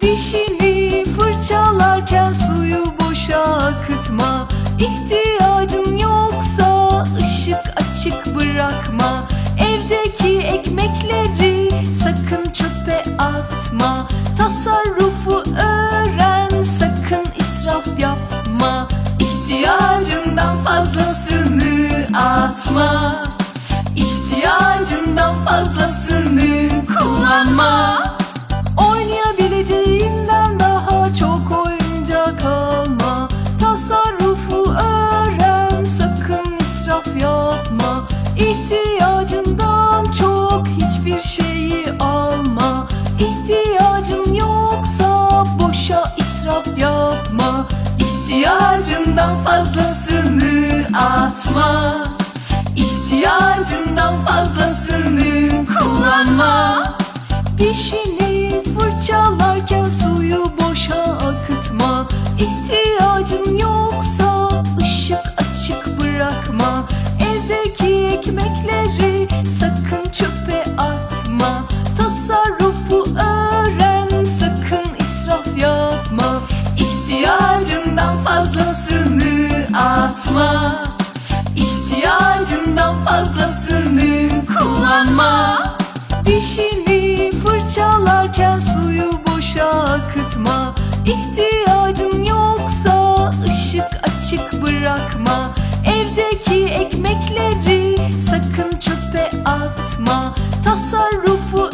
Dişini fırçalarken suyu boşa akıtma. İhtiyacın yoksa ışık açık bırakma. Evdeki ekmekleri sakın çöpe atma. Tasarrufu öğren sakın israf yapma. İhtiyacından fazlasını atma. İhtiyacından fazlasını kullanma İhtiyacından fazlasını atma. İhtiyacından fazlasını kullanma. Dişini fırçalarken suyu boşa akıtma. İhtiyacın yoksa fazlasını atma. İhtiyacından fazlasını kullanma. Dişini fırçalarken suyu boşa akıtma. İhtiyacın yoksa ışık açık bırakma. Evdeki ekmekleri sakın çöpe atma. Tasarrufu